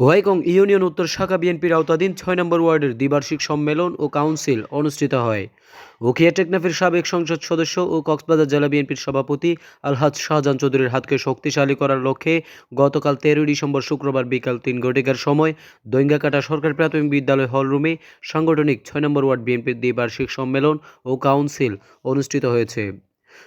Whykong union উত্তর শাখা বিএনপির আওতাধীন ছয় নম্বর ওয়ার্ডের দ্বিবার্ষিক সম্মেলন ও কাউন্সিল অনুষ্ঠিত হয়। উখিয়া টেকনাফের সাবেক সংসদ সদস্য ও কক্সবাজার জেলা বিএনপির সভাপতি আলহাজ শাহজাহান চৌধুরীর হাতকে শক্তিশালী করার লক্ষ্যে গতকাল তেরোই ডিসেম্বর শুক্রবার বিকাল তিন ঘটিকার সময় দৈঙ্গাকাটা সরকারি প্রাথমিক বিদ্যালয় হলরুমে সাংগঠনিক ছয় নম্বর ওয়ার্ড বিএনপির দ্বিবার্ষিক সম্মেলন ও কাউন্সিল অনুষ্ঠিত হয়েছে।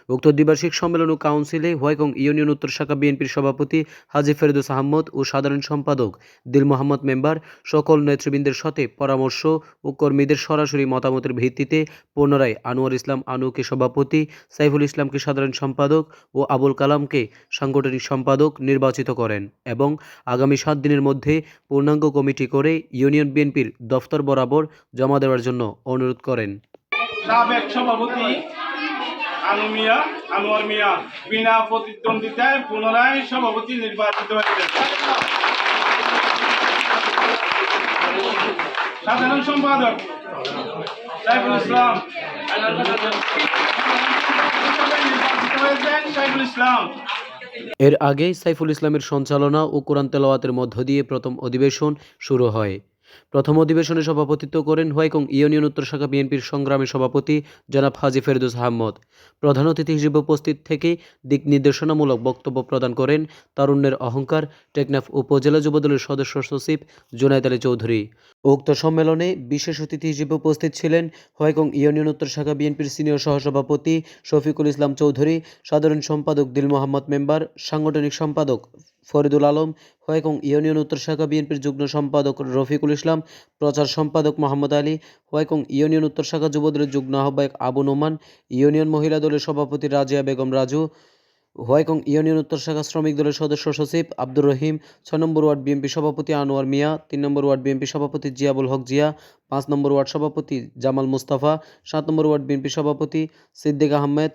উক্ত দ্বিবার্ষিক সম্মেলন ও কাউন্সিলে হোয়াইকং ইউনিয়ন উত্তর শাখা বিএনপির সভাপতি হাজি ফেরদৌস আহমদ ও সাধারণ সম্পাদক দিল মোহাম্মদ মেম্বার সকল নেতৃবৃন্দের সাথে পরামর্শ ও কর্মীদের সরাসরি মতামতের ভিত্তিতে পুনরায় আনোয়ার ইসলাম আনুকে সভাপতি, সাইফুল ইসলামকে সাধারণ সম্পাদক ও আবুল কালামকে সাংগঠনিক সম্পাদক নির্বাচিত করেন এবং আগামী সাত দিনের মধ্যে পূর্ণাঙ্গ কমিটি করে ইউনিয়ন বিএনপির দফতর বরাবর জমা দেওয়ার জন্য অনুরোধ করেন। সাবেক সভাপতি আনু মিয়া, আনোয়ার মিয়া বিনা প্রতিদ্বন্দ্বিতায় পুনরায় সভাপতি নির্বাচিত হয়েছেন সাধারণ সম্পাদক সাইফুল ইসলাম। সাইফুল ইসলাম। এর আগে সাইফুল ইসলামের সঞ্চালনা ও কোরআন তেলাওয়াতের মধ্য দিয়ে প্রথম অধিবেশন শুরু হয়। প্রথম অধিবেশনে সভাপতিত্ব করেন হোয়াইকং ইউনিয়ন উত্তর শাখা বিএনপির সংগ্রামী সভাপতি জনাব হাজি ফেরদৌস আহমদ। প্রধান অতিথি হিসেবে উপস্থিত থেকে দিক নির্দেশনামূলক বক্তব্য প্রদান করেন তারুণ্যের অহংকার, টেকনাফ উপজেলা যুবদলের সদস্য সচিব জুনায়দ আলী চৌধুরী। উক্ত সম্মেলনে বিশেষ অতিথি হিসেবে উপস্থিত ছিলেন হোয়াইকং ইউনিয়ন উত্তর শাখা বিএনপির সিনিয়র সহসভাপতি শফিকুল ইসলাম চৌধুরী, সাধারণ সম্পাদক দিল মোহাম্মদ মেম্বার, সাংগঠনিক সম্পাদক ফরিদুল আলম হোয়াইকং ইউনিয়ন উত্তর শাখা বিএনপির যুগ্ম সম্পাদক রফিকুল ইসলাম, প্রচার সম্পাদক মোহাম্মদ আলী হোয়াইকং ইউনিয়ন উত্তর শাখা যুবদলের যুগ্ম আহ্বায়ক আবু নোমান, ইউনিয়ন মহিলা দলের সভাপতি রাজিয়া বেগম রাজু হোয়াইকং ইউনিয়ন উত্তর শাখা শ্রমিক দলের সদস্য সচিব আব্দুর রহিম, ছয় নম্বর ওয়ার্ড বিএনপি সভাপতি আনোয়ার মিয়া, তিন নম্বর ওয়ার্ড বিএনপি সভাপতি জিয়াবুল হক জিয়া, পাঁচ নম্বর ওয়ার্ড সভাপতি জামাল মুস্তাফা, সাত নম্বর ওয়ার্ড বিএনপি সভাপতি সিদ্দিক আহমেদ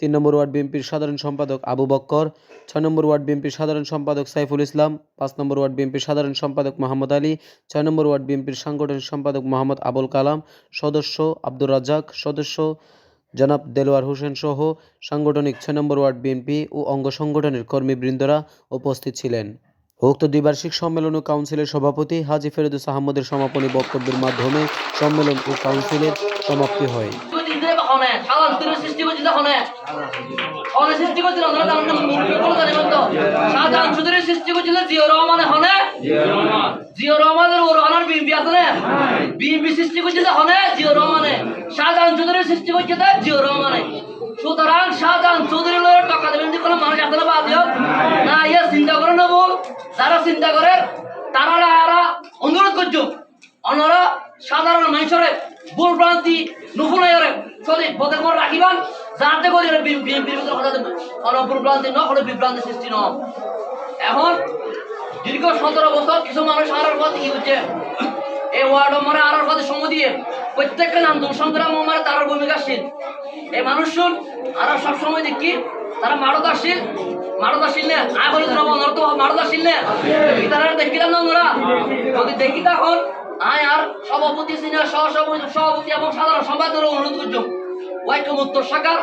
তিন নম্বর ওয়ার্ড বিএনপির সাধারণ সম্পাদক আবু বক্কর, ছয় নম্বর ওয়ার্ড বিএনপির সাধারণ সম্পাদক সাইফুল ইসলাম, পাঁচ নম্বর ওয়ার্ড বিএনপির সাধারণ সম্পাদক মোহাম্মদ আলী, ছয় নম্বর ওয়ার্ড বিএনপির সাংগঠনিক সম্পাদক মোহাম্মদ আবুল কালাম, সদস্য আব্দুর রাজ্জাক, সদস্য জনাব দেলোয়ার হোসেন সহ সাংগঠনিক ছয় নম্বর ওয়ার্ড বিএনপি ও অঙ্গ সংগঠনের কর্মীবৃন্দরা উপস্থিত ছিলেন। উক্ত দ্বিবার্ষিক সম্মেলন ও কাউন্সিলের সভাপতি হাজি ফেরদৌস আহমদের সমাপনী বক্তব্যের মাধ্যমে সম্মেলন ও কাউন্সিলের সমাপ্তি হয়। হনে সাধারণ তুলে সৃষ্টি করছিল হনে। হনে সৃষ্টি করছিল তো সাধারণ সুদের সৃষ্টি করছিল জিও রহমানে, হনে? জিও রহমানের ওর হনার বিএমপি আছে না? বিএমপি সৃষ্টি করছিল হনে জিও রহমানে। শাহজাহান চৌধুরীর সৃষ্টি করছে জিও রহমানে। সুতরাং শাহজাহান চৌধুরী লোক টাকা দেবেন যে কোনো মানুষ আসলে বাদ না ইয়ে চিন্তা করে নেব। যারা চিন্তা করে তারা আরা অনুরোধ করছ। অনরা সাধারণ মানুষের ভুল ভ্রান্তি নুফুনাইরে সদি পথে মন রাখিবান যাতে করে কথা অন ন হলে বিভ্রান্তি সৃষ্টি ন এখন দীর্ঘ সতেরো বছর কিছু মানুষ আরার পথে কি হচ্ছে এই ওয়ার্ড মানে আরার পথে সম দিয়ে প্রত্যেকটা আন্দোলন সংগ্রাম মানে তার ভূমিকাশীল। এই মানুষ শুন আর সব সময় দেখি, তারা মারদাশীল। মারদাশীল না, আয় বলে ধরবো ওনারা তো, মারদাশীল না। তারা দেখিলাম না ওনারা যদি দেখি তখন, আয় আর সভাপতি সিনিয়র সহসভাপতি, সভাপতি এবং সাধারণ সম্পাদকের অনুরোধ করছ ওয়াইকম উত্তর শাখার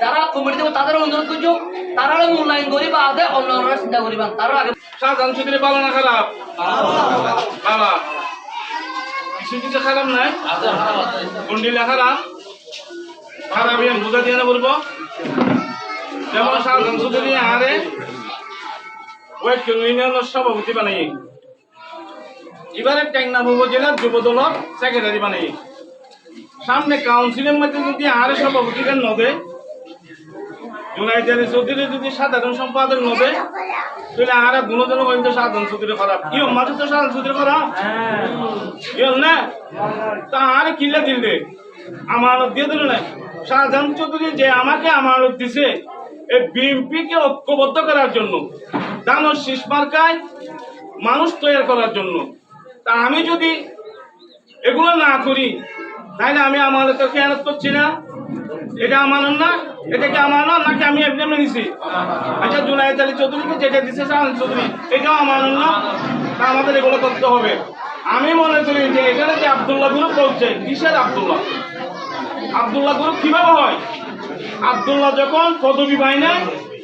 যারা কমিটি দেবো তাদের অনুরোধ করছ। তারা মূল্যায়ন করি আদে অন্য অন্যরা চিন্তা করিবেন তারও আগে না খারাপ? বাবা কিছু কিছু খারাপ নাই? খারাপ বুঝা দিয়ে না বলব। যেমন আরে। সভাপতি বানাই। এবারে টেকনাফ উপজেলার যুব দলের সেক্রেটারি বানাই। সামনে কাউন্সিলের মধ্যে যদি আরে সভাপতিদের নদে জুনাইজারি চৌধুরী যদি সাধারণ সম্পাদক নদে তাহলে আর দুজন হইতো সাধারণ চৌধুরী খারাপ ইও মাঝে তো সাধারণ চৌধুরী খারাপ ইও না? তা আর কিল্লে দিলে আমানত দিয়ে দিল না? সাধারণ চৌধুরী যে আমাকে আমানত দিছে এই বিএনপি কে ঐক্যবদ্ধ করার জন্য, দানব শীষ মার্কায় মানুষ তৈরি করার জন্য। তা আমি যদি এগুলো না করি তাহলে আমি আমানতের খেয়ানত করছি না? এটা আমার না? এটা কি আমার না নাকি আমি এমনি নিছি? আচ্ছা জুনাইদ আলী চৌধুরীকে যেটা দিচ্ছে শাহান চৌধুরী, এটাও আমার না? তা আমাদের এগুলো করতে হবে। আমি মনে করি যে এখানে যে আবদুল্লাহ গ্রুপ বলছে কিসের আবদুল্লাহ? আবদুল্লাহ গ্রুপ কীভাবে হয়? আবদুল্লাহ যখন পদবি পায় না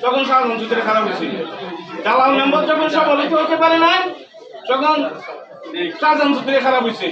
তখন শাহান চৌধুরী খারাপ হয়েছিল দালাল মেম্বার যখন সফলিত হতে পারে না তখন শাহজাহান চৌধুরী খারাপ হয়েছে।